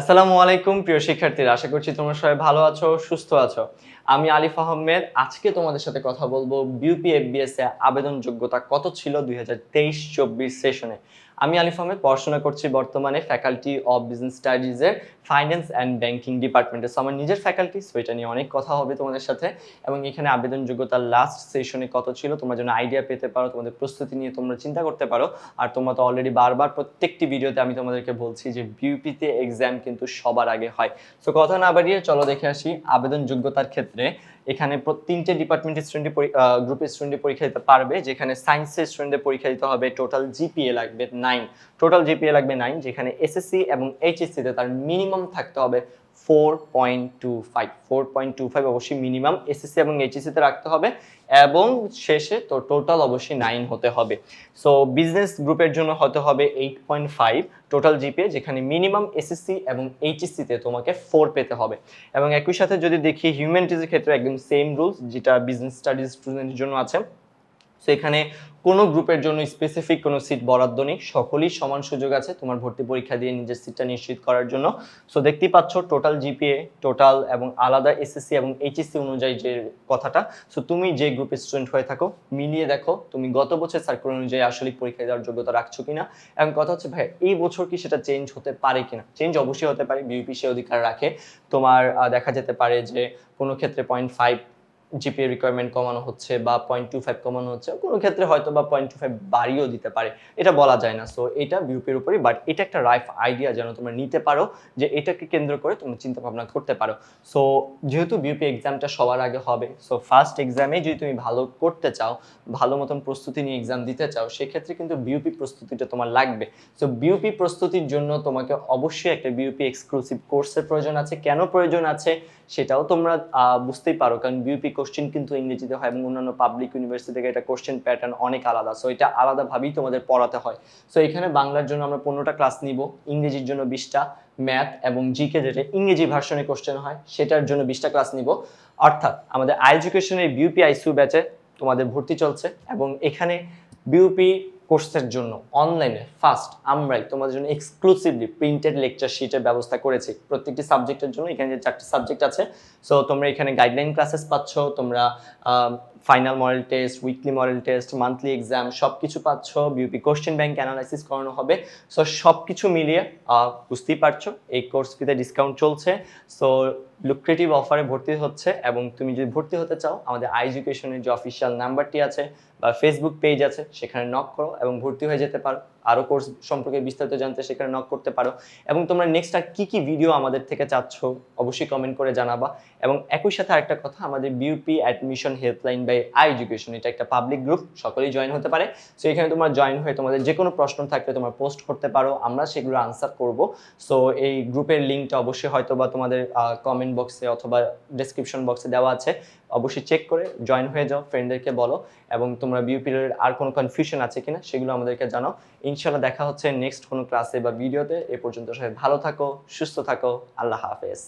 আসসালামু আলাইকুম, প্রিয় শিক্ষার্থীরা। আশা করছি তোমরা সবাই ভালো আছো, সুস্থ আছো। আমি আলিফ আহমেদ। আজকে তোমাদের সাথে কথা বলব, বিউপি এফবিএস এ আবেদন যোগ্যতা কত ছিল দুই হাজার তেইশ চব্বিশ সেশনে? আমি আলিফ আহমেদ, পড়াশোনা করছি বর্তমানে ফ্যাকাল্টি অফ বিজনেস স্টাডিজের ফাইন্যান্স অ্যান্ড ব্যাংকিং ডিপার্টমেন্টে সো আমার নিজের ফ্যাকাল্টি সো এটা নিয়ে অনেক কথা হবে তোমাদের সাথে। এবং এখানে আবেদন যোগ্যতার লাস্ট সেশনে কত ছিল, তোমরা যেন আইডিয়া পেতে পারো, তোমাদের প্রস্তুতি নিয়ে তোমরা চিন্তা করতে পারো। আর তোমরা তো অলরেডি বারবার প্রত্যেকটি ভিডিওতে আমি তোমাদেরকে বলছি যে বিউপিতে এক্সাম কিন্তু সবার আগে হয়। সো কথা না বাড়িয়ে চলো দেখে আসি আবেদন যোগ্যতার ক্ষেত্রে। এখানে তিনটে ডিপার্টমেন্টের স্টুডেন্ট গ্রুপের স্টুডেন্ট পরীক্ষা দিতে পারবে, যেখানে সায়েন্সের স্টুডেন্টের পরীক্ষা দিতে হবে। টোটাল জিপিএ লাগবে নাইন টোটাল জিপিএ লাগবে নাইন যেখানে এসএসসি এবং এইচএসসিতে তার মিনিমাম থাকতে হবে four point two five four point two five অবশ্যই মিনিমাম এসএসসি এবং এইচএসসিতে রাখতে হবে এবং শেষে তো টোটাল অবশ্যই নাইন হতে হবে। সো বিজনেস গ্রুপের জন্য হতে হবে eight point five total GPA যেখানে মিনিমাম এসএসসি এবং এইচএসসিতে তোমাকে ফোর পেতে হবে। এবং একই সাথে যদি দেখি হিউম্যানিটিজের ক্ষেত্রে একদম সেম রুলস যেটা বিজনেস স্টাডিজ স্টুডেন্টের জন্য আছে। সো এখানে কোনো গ্রুপের জন্য স্পেসিফিক কোনো সিট বরাদ্দ নেই। সকলেই সমান সুযোগ আছে তোমার ভর্তি পরীক্ষা দিয়ে নিজের সিটটা নিশ্চিত করার জন্য। সো দেখতেই পাচ্ছ টোটাল জিপিএ টোটাল এবং আলাদা এসএসসি এবং এইচএসসি অনুযায়ী যে কথাটা। সো তুমি যে গ্রুপের স্টুডেন্ট হয়ে থাকো, মিলিয়ে দেখো তুমি গত বছর সার্কুলার অনুযায়ী আসলে পরীক্ষা দেওয়ার যোগ্যতা রাখছো কিনা। এবং কথা হচ্ছে, ভাই, এই বছর কি সেটা চেঞ্জ হতে পারে কিনা? চেঞ্জ অবশ্যই হতে পারে বিউপি সে অধিকার রাখে। তোমার দেখা যেতে পারে যে কোনো ক্ষেত্রে পয়েন্ট ফাইভ জিপিএ রিকোয়ারমেন্ট কমানো হচ্ছে বা পয়েন্ট টু ফাইভ কমানো হচ্ছে, কোনো ক্ষেত্রে হয়তো বা পয়েন্ট টু ফাইভ বাড়িয়েও দিতে পারে, এটা বলা যায় না। সো এটা বিউপির উপরই বাট এটা একটা রাইফ আইডিয়া যেন তোমরা নিতে পারো, যে এটাকে কেন্দ্র করে তোমরা চিন্তা ভাবনা করতে পারো। সো যেহেতু বিউপি এক্সামটা সবার আগে হবে সো ফার্স্ট এক্সামে যদি তুমি ভালো করতে চাও, ভালো মতন প্রস্তুতি নিয়ে এক্সাম দিতে চাও, সেক্ষেত্রে কিন্তু বিউপি প্রস্তুতিটা তোমার লাগবে। সো বিউপি প্রস্তুতির জন্য তোমাকে অবশ্যই একটা বিউপি এক্সক্লুসিভ কোর্সের প্রয়োজন আছে। কেন প্রয়োজন আছে? সেটাও তোমরা বুঝতেই পারো, কারণ বিউপি কোশ্চেন কিন্তু ইংরেজিতে হয় এবং অন্যান্য পাবলিক ইউনিভার্সিটি থেকে এটা কোশ্চেন প্যাটার্ন অনেক আলাদা। সো এটা আলাদাভাবেই তোমাদের পড়াতে হয়। সো এখানে বাংলার জন্য আমরা পনেরোটা ক্লাস নিব। ইংরেজির জন্য বিশটা ম্যাথ এবং জিকে যেটা ইংরেজি ভার্সনে কোশ্চেন হয়, সেটার জন্য বিশটা ক্লাস নিব। অর্থাৎ, আমাদের আই এডুকেশনের বিউপি আইসিউ ব্যাচে তোমাদের ভর্তি চলছে এবং এখানে বিউপি কোর্সের জন্য অনলাইনে ফার্স্ট আমরাই তোমাদের জন্য এক্সক্লুসিভলি প্রিন্টেড লেকচার শিটের ব্যবস্থা করেছি। প্রত্যেকটি সাবজেক্টের জন্য এখানে যে চারটি সাবজেক্ট আছে সো তোমরা এখানে গাইডলাইন ক্লাসেস পাচ্ছ, তোমরা final model test weekly model test monthly exam সব কিছু পাচ্ছ বিউপি কোশ্চেন ব্যাংক অ্যানালাইসিস করানো হবে। সো সব কিছু মিলিয়ে বুঝতেই পারছ, এই কোর্স ফিতে ডিসকাউন্ট চলছে। সো লুক্রেটিভ অফারে ভর্তি হচ্ছে এবং তুমি যদি ভর্তি হতে চাও, আমাদের আই এডুকেশনের যে অফিসিয়াল নাম্বারটি আছে বা ফেসবুক পেজ আছে, সেখানে নক করো এবং ভর্তি হয়ে যেতে পারো। আরও কোর্স সম্পর্কে বিস্তারিত জানতে সেখানে নক করতে পারো। এবং তোমরা নেক্সট আর কী কী ভিডিও আমাদের থেকে চাচ্ছ, অবশ্যই কমেন্ট করে জানাবা। এবং একই সাথে আরেকটা কথা, আমাদের BUP admission helpline by I education এটা একটা পাবলিক গ্রুপ সকলেই জয়েন হতে পারে। সো এখানে তোমরা জয়েন হয়ে তোমাদের যে কোনো প্রশ্ন থাকলে তোমরা পোস্ট করতে পারো, আমরা সেগুলো আনসার করব। সো এই গ্রুপের লিঙ্কটা অবশ্যই হয়তো বা তোমাদের কমেন্ট বক্সে অথবা ডেসক্রিপশন বক্সে দেওয়া আছে। অবশ্যই চেক করে জয়েন হয়ে যাও ফ্রেন্ডদেরকে বলো। এবং তোমরা বিউপির আর কোনো কনফিউশন আছে কিনা, সেগুলো আমাদেরকে জানাও। ইনশাল্লাহ দেখা হচ্ছে নেক্সট কোনো ক্লাসে বা ভিডিওতে এ পর্যন্ত সবাই ভালো থাকো, সুস্থ থাকো। আল্লাহ হাফেজ।